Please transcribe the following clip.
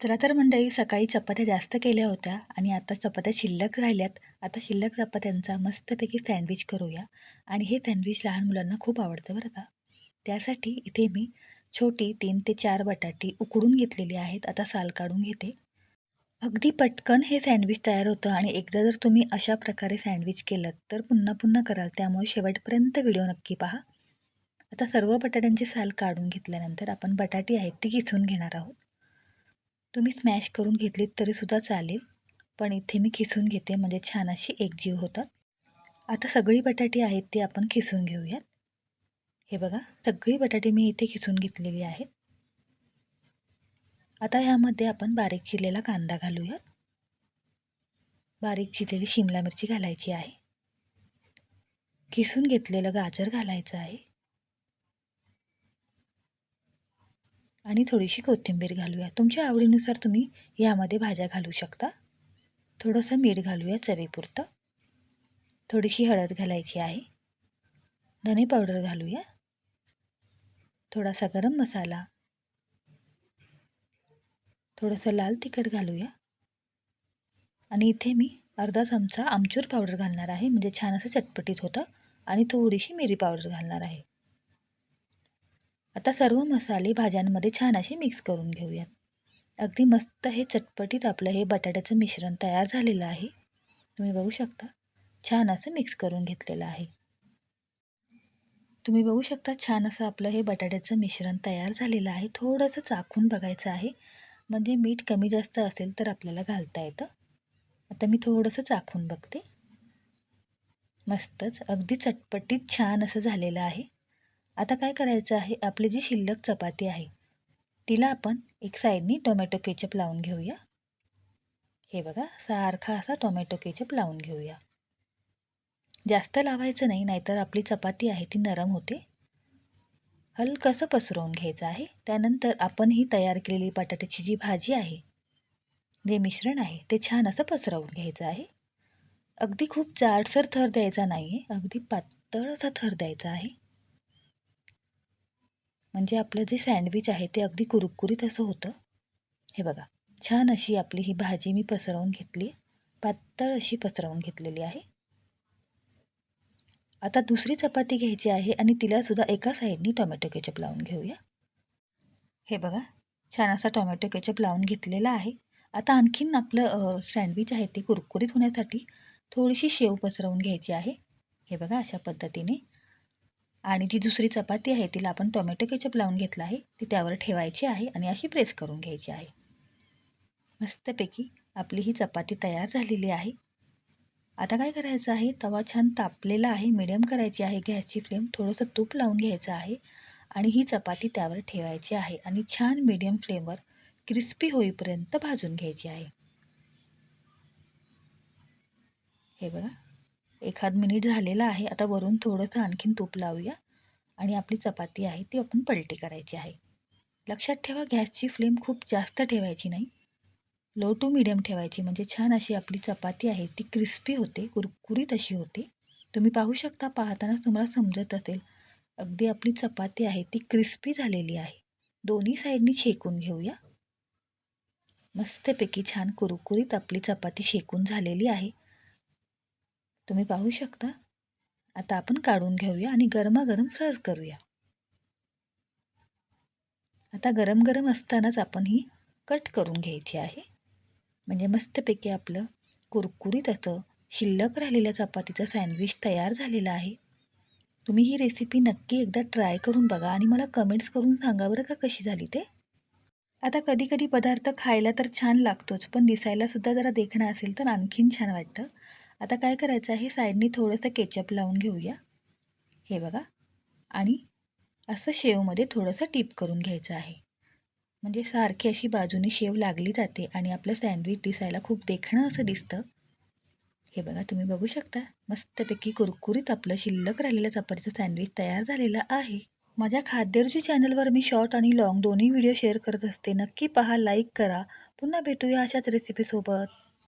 चला तर मंडळी सकाळी चपात्या जास्त केल्या होत्या आणि आता चपात्या शिल्लक राहिल्यात. आता शिल्लक चपात्यांचा मस्तपैकी सँडविच करूया. आणि हे सँडविच लहान मुलांना खूप आवडतं बरं का. त्यासाठी इथे मी छोटी तीन ते चार बटाटी उकडून घेतलेली आहेत. आता साल काढून घेते. अगदी पटकन हे सँडविच तयार होतं आणि एकदा जर तुम्ही अशा प्रकारे सँडविच केलं तर पुन्हा पुन्हा कराल. त्यामुळे शेवटपर्यंत व्हिडिओ नक्की पहा. आता सर्व बटाट्यांचे साल काढून घेतल्यानंतर आपण बटाटी आहेत ती किसून घेणार आहोत. तुम्ही स्मॅश करून घेतलीत तरीसुद्धा चालेल. पण इथे मी खिसून घेते म्हणजे छान अशी एकजीव होतात. आता सगळी बटाटी आहेत ती आपण खिसून घेऊयात. हे बघा सगळी बटाटी मी इथे खिसून घेतलेली आहेत. आता ह्यामध्ये आपण बारीक चिरलेला कांदा घालूयात. बारीक चिरलेली शिमला मिरची घालायची आहे. किसून घेतलेलं गाजर घालायचं आहे. आणि थोडीशी कोथिंबीर घालूया. तुमच्या आवडीनुसार तुम्ही यामध्ये भाज्या घालू शकता. थोडंसं मीठ घालूया चवीपुरतं. थोडीशी हळद घालायची आहे. धने पावडर घालूया. थोडासा गरम मसाला. थोडंसं लाल तिखट घालूया. आणि इथे मी अर्धा चमचा आमचूर पावडर घालणार आहे. म्हणजे छान असं चटपटीत होतं. आणि थोडीशी मिरी पावडर घालणार आहे. आता सर्व मसाले भाज्यांमध्ये छान असे मिक्स करून घेऊयात. अगदी मस्त हे चटपटीत आपलं हे बटाट्याचं मिश्रण तयार झालेलं आहे. तुम्ही बघू शकता छान असं मिक्स करून घेतलेलं आहे. तुम्ही बघू शकता छान असं आपलं हे बटाट्याचं मिश्रण तयार झालेलं आहे. थोडंसं चाखून बघायचं आहे. म्हणजे मीठ कमी जास्त असेल तर आपल्याला घालता येतं. आता मी थोडंसं चाखून बघते. मस्तच अगदी चटपटीत छान असं झालेलं आहे. आता काय करायचं आहे? आपली जी शिल्लक चपाती आहे तिला आपण एक साईडनी टोमॅटो केचप लावून घेऊया. हे बघा सारखा असा टोमॅटो केचप लावून घेऊया. जास्त लावायचं नाही नाहीतर आपली चपाती आहे ती नरम होते. हलकंसं पसरवून घ्यायचं आहे? त्यानंतर आपण ही तयार केलेली बटाट्याची जी भाजी आहे जे मिश्रण आहे ते छान असं पसरवून घ्यायचं आहे. अगदी खूप जाडसर थर द्यायचा नाही आहे अगदी पातळ असा थर द्यायचा आहे. म्हणजे आपलं जे सँडविच आहे ते अगदी कुरकुरीत असं होतं. हे बघा छान अशी आपली ही भाजी मी पसरवून घेतली. पातळ अशी पसरवून घेतलेली आहे. आता दुसरी चपाती घ्यायची आहे आणि तिलासुद्धा एका साईडनी टोमॅटो केचप लावून घेऊया. हे बघा छान असा टोमॅटो केचप लावून घेतलेला आहे. आता आणखीन आपलं सँडविच आहे ते कुरकुरीत होण्यासाठी थोडीशी शेव पसरवून घ्यायची आहे. हे बघा अशा पद्धतीने. आणि जी दुसरी चपाती आहे तिला आपण टोमॅटो केचप लावून घेतला आहे ती त्यावर ठेवायची आहे आणि अशी प्रेस करून घ्यायची आहे. मस्तपैकी आपली ही चपाती तयार झालेली आहे. आता काय करायचं आहे? तवा छान तापलेला आहे मिडियम करायची आहे गॅसची फ्लेम थोडंसं तूप लावून घ्यायचं आहे आणि ही चपाती त्यावर ठेवायची आहे आणि छान मिडियम फ्लेमवर क्रिस्पी होईपर्यंत भाजून घ्यायची आहे. हे बघा. एखाद मिनिट झालेला आहे आता वरून थोडंसं आणखीन तूप लावूया. आणि आपली चपाती आहे ती आपण पलटी करायची आहे. लक्षात ठेवा गॅसची फ्लेम खूप जास्त ठेवायची नाही. लो टू मिडियम ठेवायची म्हणजे छान अशी आपली चपाती आहे ती क्रिस्पी होते कुरकुरीत अशी होते. तुम्ही पाहू शकता पाहतानाच तुम्हाला समजत असेल. अगदी आपली चपाती आहे ती क्रिस्पी झालेली आहे. दोन्ही साईडनी शेकून घेऊया. मस्तपैकी छान कुरकुरीत आपली चपाती शेकून झालेली आहे. तुम्ही पाहू शकता. आता आपण काढून घेऊया आणि गरमागरम सर्व करूया. आता गरम गरम असतानाच आपण ही कट करून घ्यायची आहे. म्हणजे मस्तपैकी आपलं कुरकुरीत असं शिल्लक राहिलेल्या चपातीचं सँडविच तयार झालेलं आहे. तुम्ही ही रेसिपी नक्की एकदा ट्राय करून बघा आणि मला कमेंट्स करून सांगा बरं का कशी झाली ते. आता कधी कधी पदार्थ खायला तर छान लागतोच पण दिसायलासुद्धा जरा देखणं असेल तर आणखीन छान वाटतं. आता काय करायचं आहे? साईडनी थोडंसं केचप लावून घेऊया. हे बघा. आणि असं शेवमध्ये थोडंसं टीप करून घ्यायचं आहे. म्हणजे सारखी अशी बाजूने शेव लागली जाते आणि आपलं सँडविच दिसायला खूप देखणं असं दिसतं. हे बघा तुम्ही बघू शकता. मस्तपैकी कुरकुरीत आपलं शिल्लक राहिलेलं चपातीचं सँडविच तयार झालेलं आहे. माझ्या खाद्यरुची चॅनलवर मी शॉर्ट आणि लाँग दोन्ही व्हिडिओ शेअर करत असते. नक्की पहा लाईक करा. पुन्हा भेटूया अशाच रेसिपीसोबत